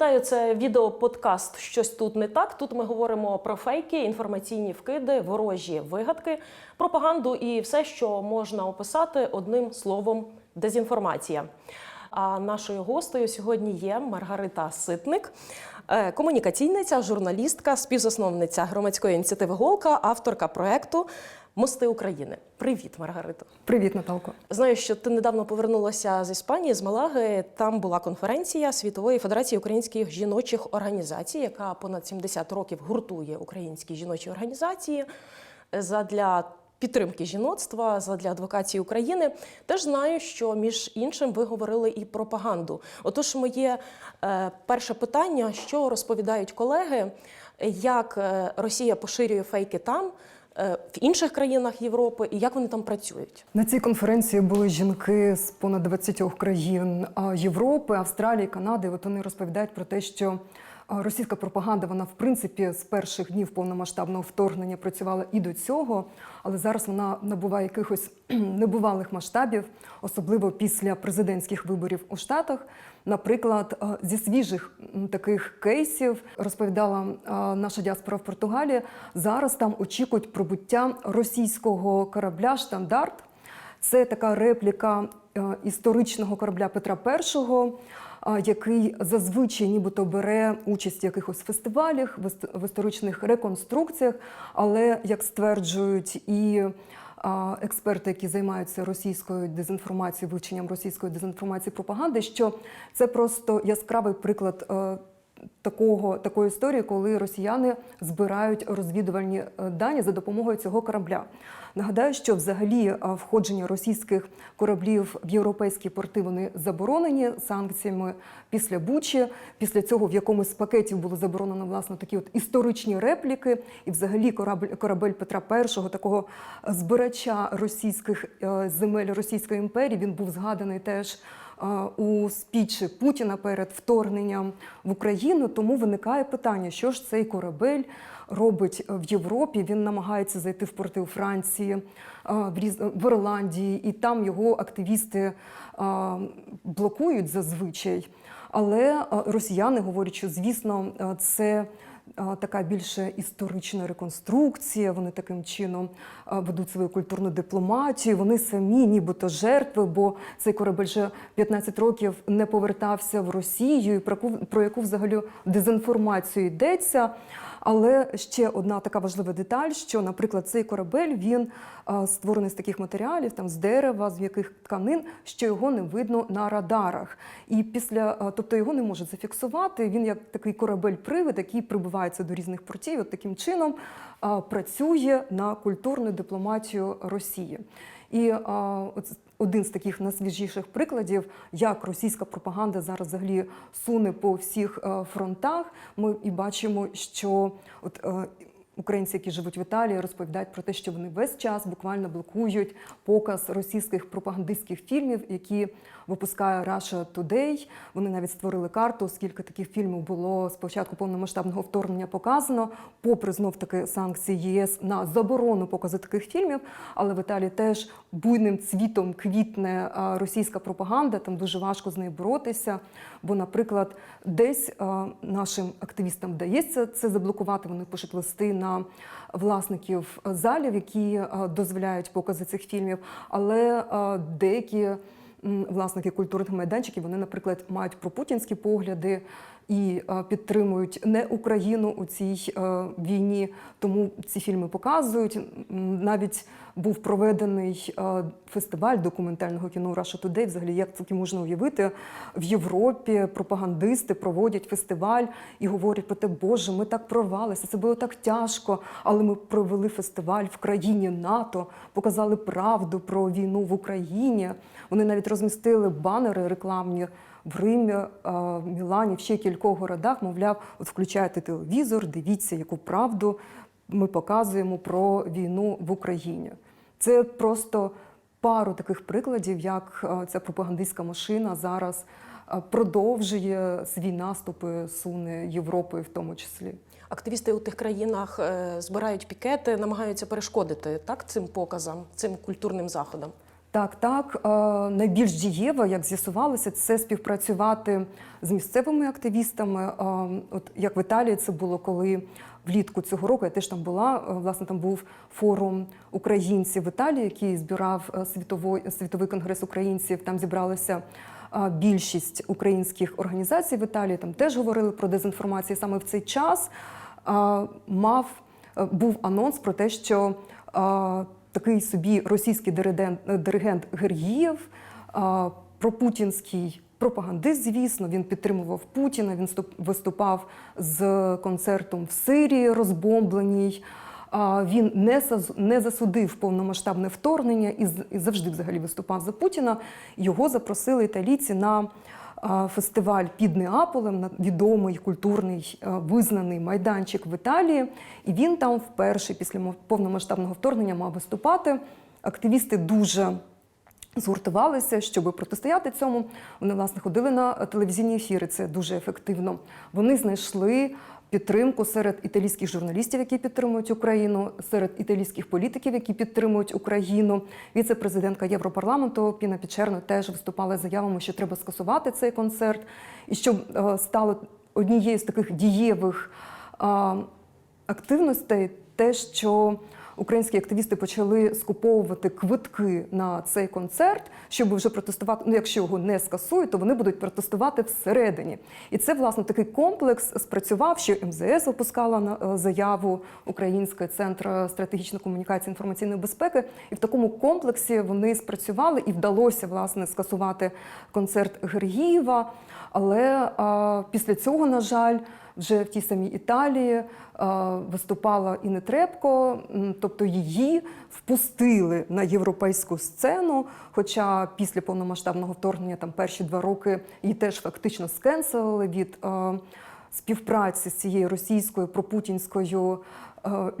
Вітаю, це відеоподкаст Щось тут не так. Тут ми говоримо про фейки, інформаційні вкиди, ворожі вигадки, пропаганду і все, що можна описати одним словом дезінформація. А нашою гостею сьогодні є Маргарита Ситник, е, комунікаційниця, журналістка, співзасновниця громадської ініціативи Голка, авторка проекту Мости України. Привіт, Маргарита. Привіт, Наталко. Знаю, що ти недавно повернулася з Іспанії, з Малаги. Там була конференція Світової Федерації українських жіночих організацій, яка понад 70 років гуртує українські жіночі організації задля підтримки жіноцтва, задля адвокації України. Теж знаю, що між іншим ви говорили і пропаганду. Отож, моє е, перше питання: що розповідають колеги, як е, Росія поширює фейки там? Е, В інших країнах Європи і як вони там працюють? На цій конференції були жінки з понад 20 країн Європи, Австралії, Канади. От вони розповідають про те, що російська пропаганда вона в принципі з перших днів повномасштабного вторгнення працювала і до цього, але зараз вона набуває якихось небувалих масштабів, особливо після президентських виборів у Штатах. Наприклад, зі свіжих таких кейсів розповідала наша діаспора в Португалії. Зараз там очікують пробуття російського корабля Штандарт. Це така репліка е, історичного корабля Петра І, е, який зазвичай нібито бере участь в якихось фестивалях, в історичних реконструкціях, але як стверджують і експерти, які займаються російською дезінформацією, вивченням російської дезінформації пропаганди, що це просто яскравий приклад. Е, Такого такої історії, коли росіяни збирають розвідувальні е, дані за допомогою цього корабля. Нагадаю, що взагалі е, входження російських кораблів в європейські порти вони заборонені санкціями після Бучі. Після цього в якомусь з пакетів було заборонено власне такі от історичні репліки, і взагалі корабель, корабель Петра І, такого збирача російських е, земель Російської імперії, він був згаданий теж е, у спічі Путіна перед вторгненням в Україну. Тому виникає питання, що ж цей корабель робить в Європі. Він намагається зайти в порти у Франції, в Ірландії, і там його активісти блокують зазвичай. Але росіяни говорять, що звісно, це. Е, Така більше історична реконструкція. Вони таким чином е, ведуть свою культурну дипломатію. Вони самі, нібито жертви, бо цей корабель вже 15 років не повертався в Росію, і про яку, взагалі дезінформацію йдеться. Але ще одна така важлива деталь, що, наприклад, цей корабель він е, створений з таких матеріалів, там з дерева, з яких тканин, що його не видно на радарах. І після, е, тобто його не можуть зафіксувати. Він як такий корабель-привид, який прибувається до різних портів. От таким чином е, працює на культурну дипломатію Росії. І а, один з таких найсвіжіших прикладів, як російська пропаганда зараз взагалі суне по всіх е, фронтах. Ми і бачимо, що от е, українці, які живуть в Італії, розповідають про те, що вони весь час буквально блокують показ російських пропагандистських фільмів, які випускає Russia Today. Вони навіть створили карту, скільки таких фільмів було з початку повномасштабного вторгнення показано, попри знов таки санкції ЄС на заборону показу таких фільмів. Але в Італії теж буйним цвітом квітне російська пропаганда. Там дуже важко з нею боротися. Бо, наприклад, десь нашим активістам вдається це заблокувати. Вони пишуть листи на власників залів, які дозволяють покази цих фільмів. Але деякі власники культурних майданчиків, вони, наприклад, мають пропутінські погляди і е, підтримують не Україну у цій е, війні, тому ці фільми показують. Навіть був проведений е, фестиваль документального кіно Russia Today. Взагалі, як таке можна уявити в Європі? Пропагандисти проводять фестиваль і говорять про те, Боже, ми так прорвалися, це було так тяжко. Але ми провели фестиваль в країні НАТО, показали правду про війну в Україні. Вони навіть розмістили банери рекламні в Римі, в Мілані, в ще кількох городах, мовляв, от включайте телевізор, дивіться, яку правду ми показуємо про війну в Україні. Це просто пару таких прикладів, як ця пропагандистська машина зараз продовжує свій наступи суне Європою в тому числі. Активісти у тих країнах е, збирають пікети, намагаються перешкодити так цим показам, цим культурним заходам. Так, так. Е, Найбільш дієво, як з'ясувалося, це співпрацювати з місцевими активістами. Е, От як в Італії це було, коли влітку цього року я теж там була. е, Власне, там був форум українців в Італії, який збирав світовий, світовий конгрес українців. Там зібралися більшість українських організацій в Італії. Там теж говорили про дезінформацію. Саме в цей час мав був анонс про те, що такий собі російський е, диригент Гергієв, пропутінський пропагандист, звісно, він підтримував Путіна. Він виступав з концертом в Сирії, розбомбленій. Він не засудив повномасштабне вторгнення і завжди взагалі виступав за Путіна. Його запросили італійці на фестиваль під Неаполем, відомий культурний визнаний майданчик в Італії. І він там вперше після повномасштабного вторгнення мав виступати. Активісти дуже згуртувалися, щоб протистояти цьому. Вони власне ходили на телевізійні ефіри. Це дуже ефективно. Вони знайшли підтримку серед італійських журналістів, які підтримують Україну, серед італійських політиків, які підтримують Україну. Віце-президентка Європарламенту Піна Пічерно теж виступала заявами, що треба скасувати цей концерт, і щоб е, стало однією з таких дієвих активностей, те, що українські активісти почали скуповувати квитки на цей концерт, щоб вже протестувати. Ну, якщо його не скасують, то вони будуть протестувати всередині. І це власне такий комплекс спрацював, що МЗС опускала на е, заяву Український центр стратегічної комунікації інформаційної безпеки. І в такому комплексі вони спрацювали і вдалося власне скасувати концерт Гергієва. Але а, після цього, на жаль, вже в тій самій Італії виступала і Нетребко, трепко, тобто її впустили на європейську сцену. Хоча після повномасштабного вторгнення там перші два роки її теж фактично скенселили від співпраці з цією російською пропутінською е,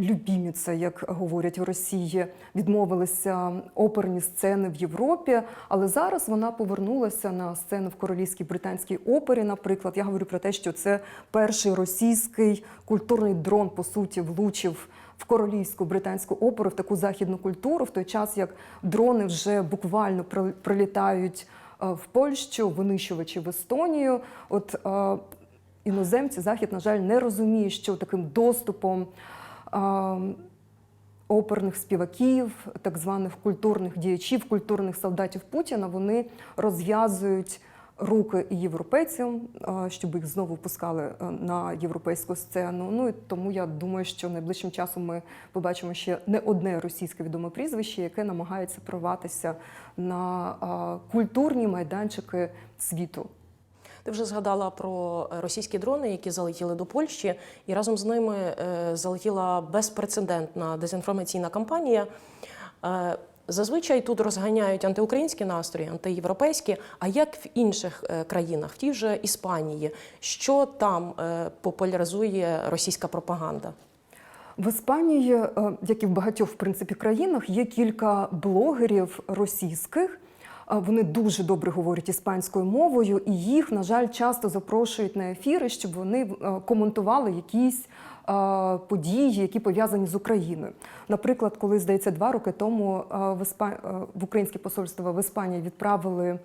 любіміця, як говорять в Росії, відмовилися оперні сцени в Європі. Але зараз вона повернулася на сцену в королівській британській опері. Наприклад, я говорю про те, що це перший російський культурний дрон, по суті, влучив. В королівську британську оперу в таку західну культуру, в той час як дрони вже буквально прил- прилітають е, в Польщу, винищувачі в Естонію. От е, іноземці захід, на жаль, не розуміє, що таким доступом оперних співаків, так званих культурних діячів, культурних солдатів Путіна, вони розв'язують руки і європейцям, щоб їх знову пускали е, на європейську сцену. Ну і тому я думаю, що найближчим часом ми побачимо ще не одне російське відоме прізвище, яке намагається прорватися на культурні майданчики світу. Ти вже згадала про е, російські дрони, які залетіли до Польщі, і разом з ними е, залетіла безпрецедентна дезінформаційна кампанія. Е, Зазвичай тут розганяють антиукраїнські настрої, антиєвропейські. А як в інших країнах, в тій же Іспанії, що там популяризує російська пропаганда? В Іспанії, як і в багатьох в принципі країнах, є кілька блогерів російських. Вони дуже добре говорять іспанською мовою, і їх, на жаль, часто запрошують на ефіри, щоб вони е, коментували якісь е, події, які пов'язані з Україною. Наприклад, коли здається, два роки тому е, в, Іспа... е, в українське посольство в Іспанії відправили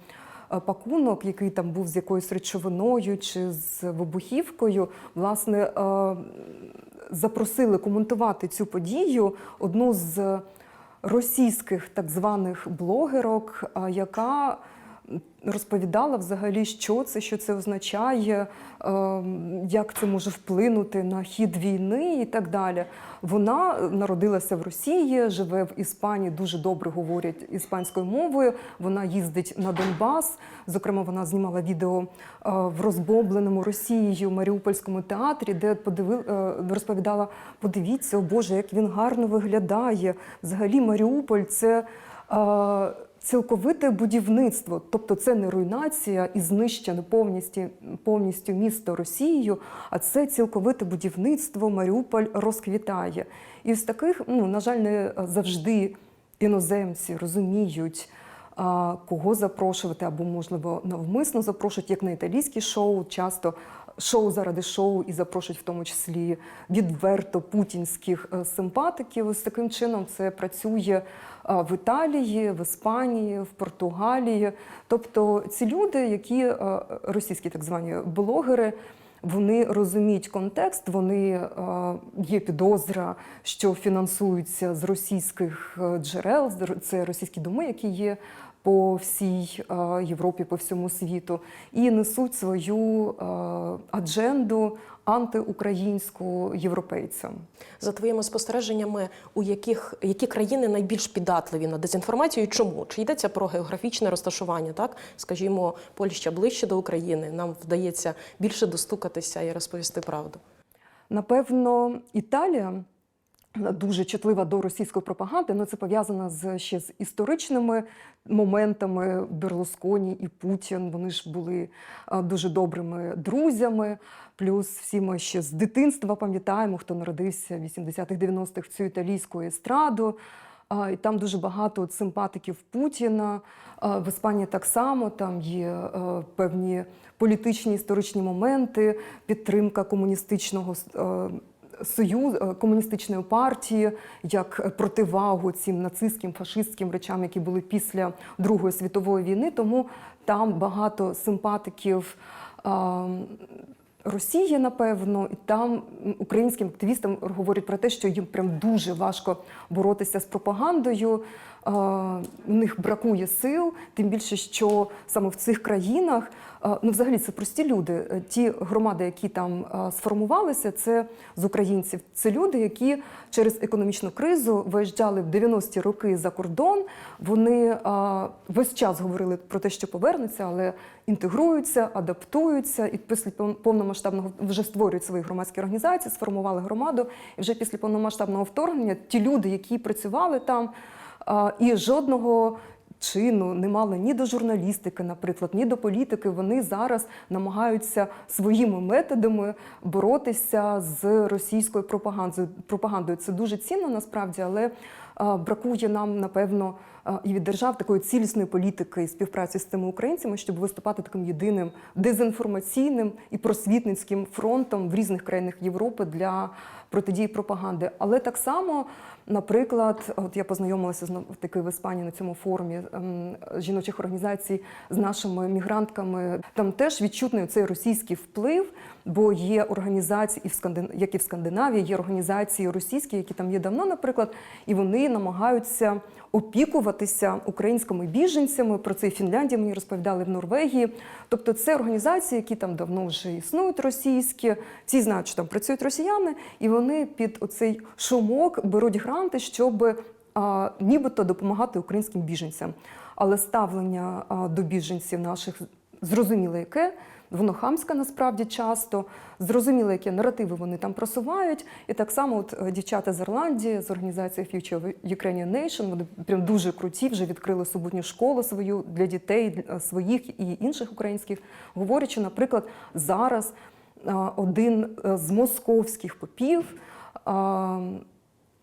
пакунок, який там був з якоюсь речовиною чи з вибухівкою. Власне, запросили коментувати цю подію одну з російських так званих блогерок, яка розповідала взагалі, що це, що це означає, е, як це може вплинути на хід війни і так далі. Вона народилася в Росії, живе в Іспанії, дуже добре говорить іспанською мовою. Вона їздить на Донбас. Зокрема, вона знімала відео е, в розбомбленому Росією Маріупольському театрі, де подивив, е, розповідала: подивіться, о Боже, як він гарно виглядає. Взагалі, Маріуполь це. Цілковите будівництво, тобто це не руйнація і знищення повністю, повністю місто Росією, а це цілковите будівництво. Маріуполь розквітає. І з таких, ну на жаль, не завжди іноземці розуміють, кого запрошувати, або, можливо, навмисно запрошують, як на італійські шоу, часто шоу заради шоу і запрошують в тому числі відверто путінських е, симпатиків. Ось таким чином це працює в Італії, в Іспанії, в Португалії. Тобто ці люди, які е, російські так звані блогери. Вони розуміють контекст, вони е, є підозра, що фінансуються з російських е, джерел. Це російські доми, які є по всій е, Європі, по всьому світу, і несуть свою е, адженду антиукраїнську європейцям. За твоїми спостереженнями, у яких які країни найбільш піддатливі на дезінформацію? і Чому? Чи йдеться про географічне розташування? Так, скажімо, Польща ближче до України, нам вдається більше достукатися і розповісти правду. Напевно, Італія дуже чутлива до російської пропаганди, але це пов'язано з ще з історичними моментами Берлусконі і Путін. Вони ж були дуже добрими друзями. Плюс всі ми ще з дитинства пам'ятаємо, хто народився в 80-х, 90-х в цю італійську естраду. І там дуже багато симпатиків Путіна. В Іспанії так само там є е, певні політичні історичні моменти, підтримка комуністичного союзу, е, комуністичної партії як противагу цим нацистським фашистським речам, які були після Другої світової війни. Тому там багато симпатиків. Росії, напевно, і там українським активістам говорять про те, що їм прям дуже важко боротися з пропагандою. У них бракує сил, тим більше, що саме в цих країнах, ну взагалі це прості люди. Е, Ті громади, які там сформувалися, це з українців. Це люди, які через економічну кризу виїжджали в 90-ті роки за кордон. Вони весь час говорили про те, що повернуться, але інтегруються, адаптуються і після пов- повномасштабного вже створюють свої громадські організації, сформували громаду. І вже після повномасштабного вторгнення ті люди, які працювали там, і жодного чину не мали ні до журналістики, наприклад, ні до політики. Вони зараз намагаються своїми методами боротися з російською пропагандою. пропагандою. Це дуже цінно насправді, але а, бракує нам, напевно, і від держав такої цілісної політики і співпраці з тими українцями, щоб виступати таким єдиним дезінформаційним і просвітницьким фронтом в різних країнах Європи для протидії пропаганди. Але так само, наприклад, от я познайомилася знову таки в Іспанії на цьому форумі ем, жіночих організацій з нашими мігрантками. Там теж відчутний цей російський вплив, бо є організації, і в Скандин... як і в Скандинавії, є організації російські, які там є давно, наприклад, і вони намагаються опікуватися українськими біженцями. Про це і в Фінляндії мені розповідали в Норвегії. Тобто, це організації, які там давно вже існують російські, всі знають, що там працюють росіяни, і вони під оцей шумок беруть гранти, щоб нібито допомагати українським біженцям. Але ставлення до біженців наших зрозуміло яке. Воно хамське насправді часто. Зрозуміло, які наративи вони там просувають. І так само, от е, дівчата з Ірландії, з організації Future Ukrainian Nation, вони прям дуже круті, вже відкрили суботню школу свою для дітей, своїх і інших українських. Говорять, що, наприклад, зараз один е, з московських попів.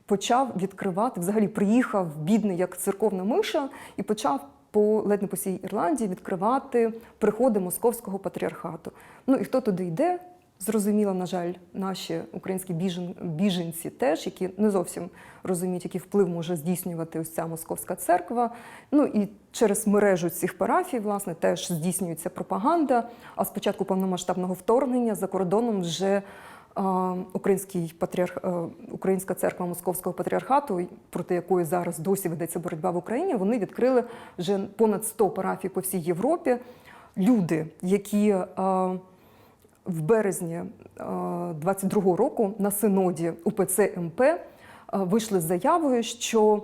почав відкривати, взагалі приїхав бідний як церковна миша і почав по ледь не по всій Ірландії відкривати приходи московського патріархату. Ну і хто туди йде? Зрозуміло, на жаль, наші українські біжен, біженці теж, які не зовсім розуміють, який вплив може здійснювати ось ця московська церква. Ну і через мережу цих парафій, власне, теж здійснюється пропаганда. А з початку повномасштабного вторгнення за кордоном вже а, Український патріарх, е, Українська церква Московського патріархату, проти якої зараз досі ведеться боротьба в Україні, вони відкрили вже понад 100 парафій по всій Європі. Люди, які е, в березні 22-го року на синоді УПЦ МП е, вийшли з заявою, що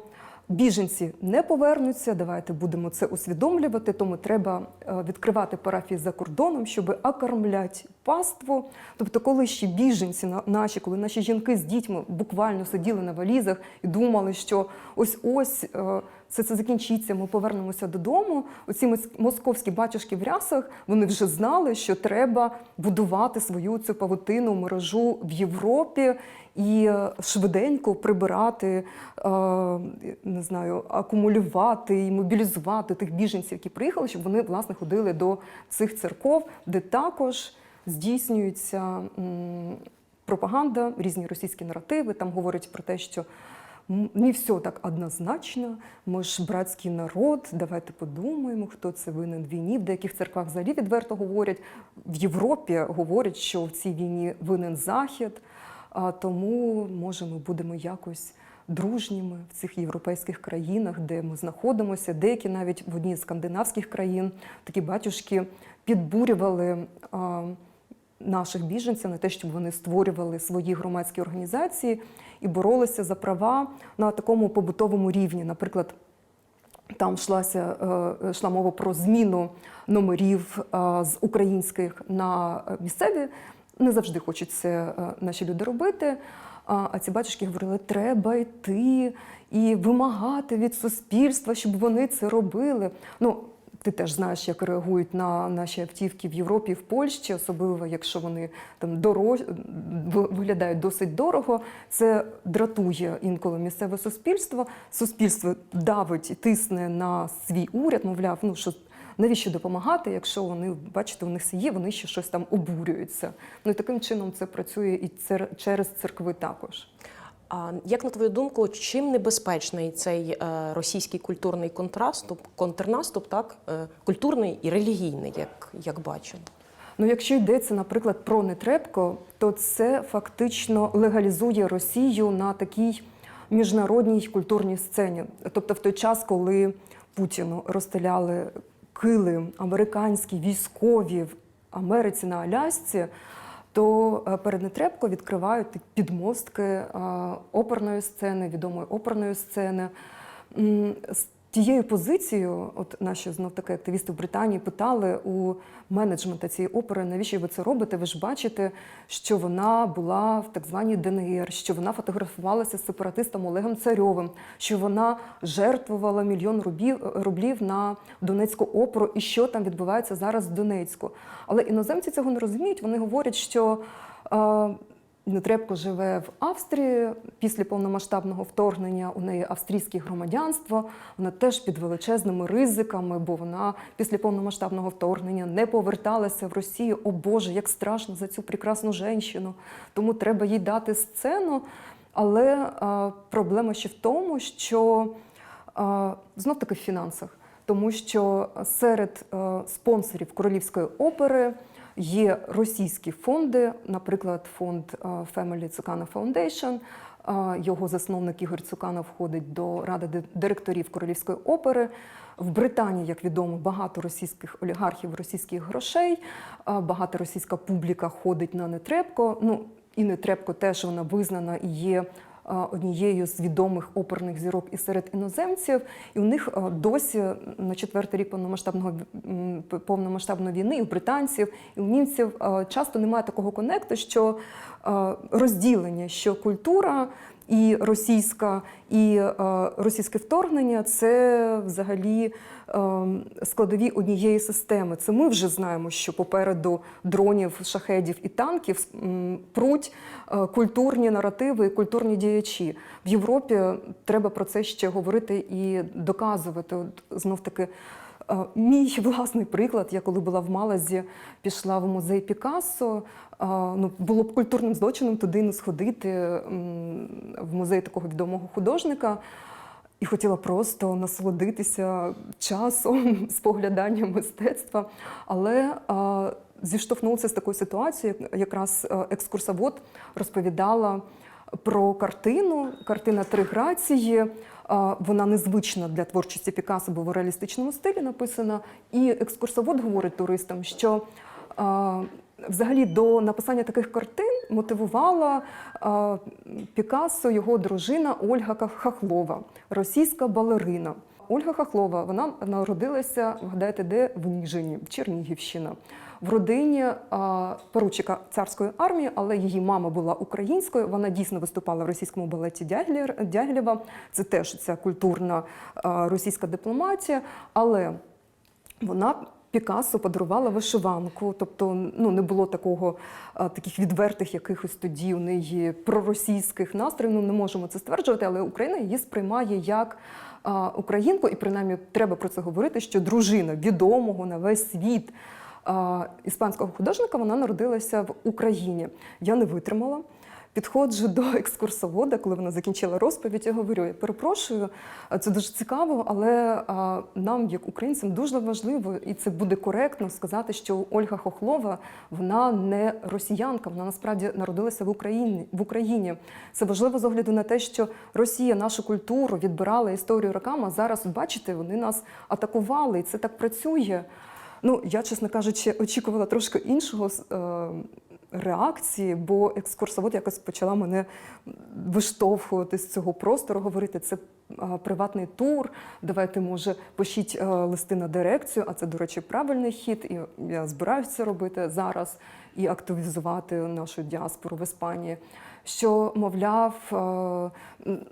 біженці не повернуться. Давайте будемо це усвідомлювати. Тому треба е, відкривати парафії за кордоном, щоб окормляти паству. Тобто, коли ще біженці на- наші, коли наші жінки з дітьми буквально сиділи на валізах і думали, що ось ось. Е, Це закінчиться, ми повернемося додому. Оці мос- московські батюшки в рясах вони вже знали, що треба будувати свою цю павутину мережу в Європі і е, швиденько прибирати, е, не знаю, акумулювати і мобілізувати тих біженців, які приїхали, щоб вони власне ходили до цих церков, де також здійснюється пропаганда, різні російські наративи. Там говорять про те, що не все так однозначно. Ми ж братський народ. Давайте подумаємо, хто це винен в війні. В деяких церквах взагалі відверто говорять. В Європі говорять, що в цій війні винен Захід. А тому, може, ми будемо якось дружніми в цих європейських країнах, де ми знаходимося. Деякі навіть в одній з скандинавських країн такі батюшки підбурювали. а, Наших біженців на те, щоб вони створювали свої громадські організації і боролися за права на такому побутовому рівні. Наприклад, там йшлася, е, йшла мова про зміну номерів е, з українських на місцеві. Не завжди хочуть це е, наші люди робити. А ці батюшки говорили, треба йти і вимагати від суспільства, щоб вони це робили. Ну, ти теж знаєш, як реагують на наші автівки в Європі в Польщі, особливо якщо вони там дорож... виглядають досить дорого. Це дратує інколи місцеве суспільство. Суспільство давить і тисне на свій уряд, мовляв, ну що. Навіщо допомагати, якщо вони, бачите, у них є, вони ще щось там обурюються. Ну і таким чином це працює і цер- через церкви також. Як на твою думку, чим небезпечний цей е, російський культурний контраступ, контрнаступ, так е, культурний і релігійний, як, як бачимо? Ну, якщо йдеться, наприклад, про нетребко, то це фактично легалізує Росію на такій міжнародній культурній сцені. Тобто, в той час, коли Путіну розстріляли кили американські військові в Америці на Алясці, то е, перед нетребко відкривають підмостки е, оперної сцени, відомої оперної сцени. Тією позицією, от наші знов таки активісти в Британії питали у менеджмента цієї опери, навіщо ви це робите? Ви ж бачите, що вона була в так званій ДНР, що вона фотографувалася з сепаратистом Олегом Царьовим, що вона жертвувала мільйон рублів, рублів на Донецьку оперу, і що там відбувається зараз в Донецьку. Але іноземці цього не розуміють. Вони говорять, що. е, Нетребко живе в Австрії після повномасштабного вторгнення. У неї австрійське громадянство. Вона теж під величезними ризиками, бо вона після повномасштабного вторгнення не поверталася в Росію. О Боже, як страшно за цю прекрасну жінку. Тому треба їй дати сцену. Але е, проблема ще в тому, що е, знов таки в фінансах, тому що серед е, спонсорів королівської опери. Є російські фонди, наприклад, фонд е, Family Цукана Foundation. Е, Його засновник Ігор Цуканов входить до ради директорів Королівської опери. В Британії, як відомо, багато російських олігархів, російських грошей, е, багато російська публіка ходить на нетребко. Ну і нетребко теж вона визнана і є однією з відомих оперних зірок і серед іноземців. І у них досі на четвертий рік повномасштабного повномасштабної війни і у британців, і у німців часто немає такого конекту, що розділення, що культура. І російська, і е, російське вторгнення це взагалі е, складові однієї системи. Це ми вже знаємо, що попереду дронів, шахедів і танків пруть е, культурні наративи і культурні діячі. В Європі треба про це ще говорити і доказувати. Знов таки. Е, Мій власний приклад, я коли була в Малазі, пішла в музей Пікассо. Е, Ну, було б культурним злочином туди не сходити в музей такого відомого художника. І хотіла просто насолодитися часом, спогляданням мистецтва. Але е, зіштовхнулася з такою ситуацією, якраз екскурсовод розповідала про картину, картина Три грації. Вона незвична для творчості Пікассо, бо в реалістичному стилі написана. І екскурсовод говорить туристам, що взагалі до написання таких картин мотивувала Пікасо його дружина Ольга Хахлова, російська балерина. Ольга Хахлова вона народилася, вгадайте, де в Ніжині, Чернігівщина. В родині поручика царської армії, але її мама була українською. Вона дійсно виступала в російському балеті Дягілєва. Це теж ця культурна російська дипломатія. Але вона Пікассо подарувала вишиванку, тобто ну не було такого таких відвертих якихось тоді у неї проросійських настроїв. Ну не можемо це стверджувати, але Україна її сприймає як українку, і принаймні треба про це говорити. Що дружина відомого на весь світ іспанського художника вона народилася в Україні. Я не витримала. Підходжу до екскурсовода, коли вона закінчила розповідь, я говорю: я перепрошую, це дуже цікаво, але нам, як українцям, дуже важливо, і це буде коректно сказати, що Ольга Хохлова вона не росіянка, вона насправді народилася в Україні. В Україні. Це важливо з огляду на те, що Росія нашу культуру відбирала історію роками. А зараз, бачите, вони нас атакували, і це так працює. Ну, я, чесно кажучи, очікувала трошки іншого е, реакції, бо екскурсовод якось почала мене виштовхувати з цього простору, говорити, це приватний тур. Давайте, може, пишіть листи на дирекцію. А це, до речі, правильний хід. І я збираюся це робити зараз і активізувати нашу діаспору в Іспанії. Що, мовляв,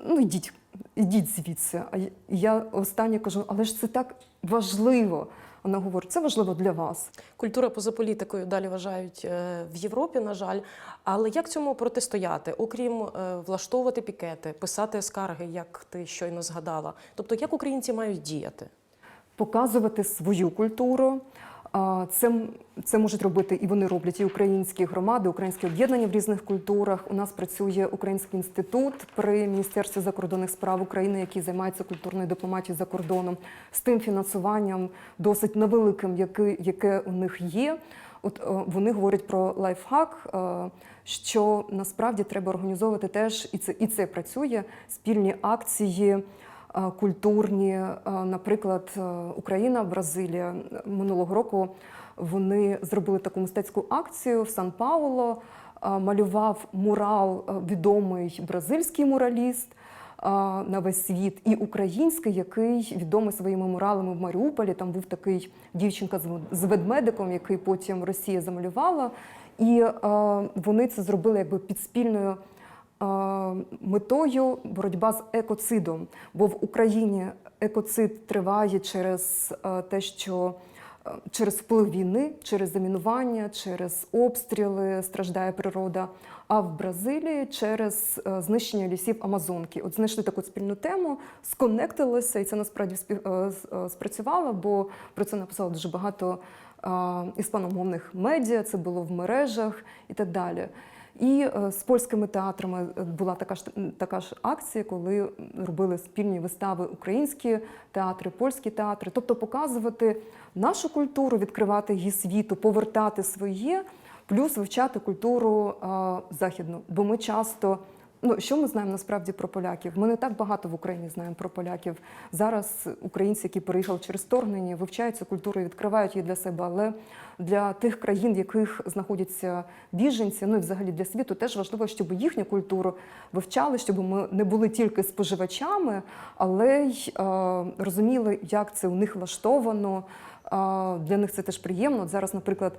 ну йдіть, ідіть звідси. А я останнє кажу, але ж це так важливо. Вона говорить, це важливо для вас. Культура поза політикою далі вважають е, в Європі, на жаль. Але як цьому протистояти, окрім е, влаштовувати пікети, писати скарги, як ти щойно згадала? Тобто, як українці мають діяти? Показувати свою культуру. Це, це можуть робити і вони роблять і українські громади, українські об'єднання в різних культурах. У нас працює Український інститут при Міністерстві закордонних справ України, який займається культурною дипломатією за кордоном, з тим фінансуванням досить невеликим, яке, яке у них є. От е, вони говорять про лайфхак, е, що насправді треба організовувати теж, і це і це працює спільні акції. Е, Культурні, Е, наприклад, е, Україна, Бразилія минулого року вони зробили таку мистецьку акцію в Сан Пауло. Малював мурал відомий бразильський мураліст на весь світ, і український, який відомий своїми муралами в Маріуполі. Там був такий дівчинка з ведмедиком, який потім Росія замалювала. І вони це зробили якби під спільною метою боротьба з екоцидом. Бо в Україні екоцид триває через е, те, що е, через вплив війни, через замінування, через обстріли страждає природа. А в Бразилії через е, знищення лісів Амазонки. От знайшли таку спільну тему, сконектилися, і це насправді е, е, спрацювало, бо про це написало дуже багато е, іспаномовних медіа, це було в мережах і так далі. І е, з польськими театрами е, була така ж така ж акція, коли робили спільні вистави українські театри, польські театри, тобто показувати нашу культуру, відкривати її світу, повертати своє, плюс вивчати культуру західну. Бо ми часто. Ну, що ми знаємо насправді про поляків? Ми не так багато в Україні знаємо про поляків. Зараз українці, які переїхали через вторгнення, вивчають цю і відкривають її для себе. Але для тих країн, в яких знаходяться біженці, ну і взагалі для світу, теж важливо, щоб їхню культуру вивчали, щоб ми не були тільки споживачами, але й е, розуміли, як це у них влаштовано. Е, для них це теж приємно. От зараз, наприклад,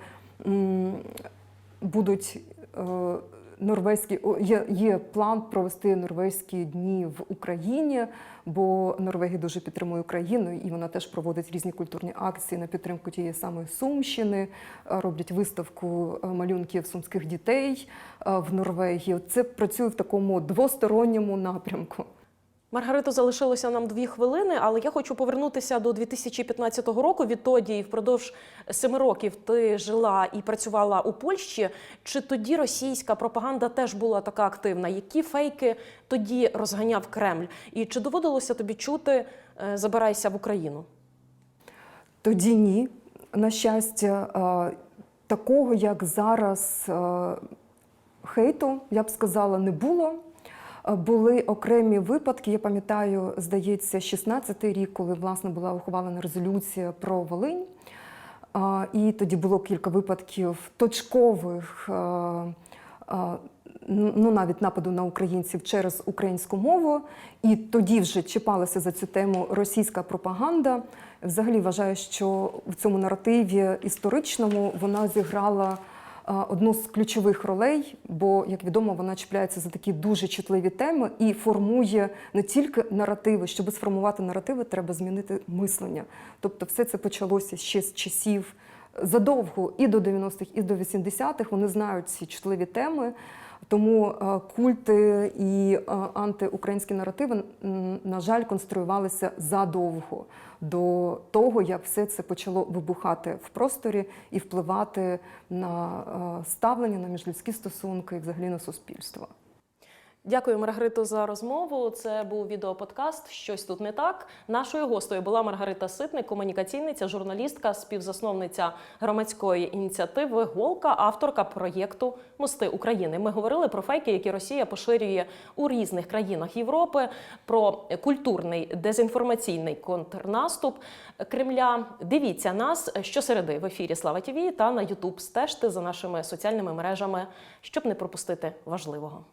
будуть. е, Норвезькі є, є план провести норвезькі дні в Україні, бо Норвегія дуже підтримує Україну, і вона теж проводить різні культурні акції на підтримку тієї самої Сумщини, е, роблять виставку е, малюнків сумських дітей е, в Норвегії. Це працює в такому двосторонньому напрямку. Маргарито, залишилося нам дві хвилини, але я хочу повернутися до 2015 року. Відтоді впродовж семи років ти жила і працювала у Польщі. Чи тоді російська пропаганда теж була така активна? Які фейки тоді розганяв Кремль? І чи доводилося тобі чути е, Забирайся в Україну? Тоді ні. На щастя, е, такого, як зараз, е, хейту, я б сказала, не було. Були окремі випадки. Я пам'ятаю, здається, 16-й рік, коли власне була ухвалена резолюція про Волинь. І тоді було кілька випадків точкових, е, ну навіть нападу на українців через українську мову. І тоді вже чіпалася за цю тему російська пропаганда. Взагалі вважаю, що в цьому наративі історичному вона зіграла одну з ключових ролей, бо, як відомо, вона чіпляється за такі дуже чутливі теми і формує не тільки наративи. Щоб сформувати наративи, треба змінити мислення. Тобто, все це почалося ще з часів задовго і до 90-х, і до 80-х. Вони знають ці чутливі теми. Тому е, культи і е, антиукраїнські наративи, на жаль, конструювалися задовго до того, як все це почало вибухати в просторі і впливати на е, ставлення на міжлюдські стосунки і взагалі на суспільство. Дякую, Маргарито, за розмову. Це був відеоподкаст Щось тут не так. Нашою гостею була Маргарита Ситник, комунікаційниця, журналістка, співзасновниця громадської ініціативи Голка, авторка проєкту Мости України. Ми говорили про фейки, які Росія поширює у різних країнах Європи, про культурний дезінформаційний контрнаступ Кремля. Дивіться нас щосереди в ефірі Слава ТІВІ та на Ютуб. Стежте за нашими соціальними мережами, щоб не пропустити важливого.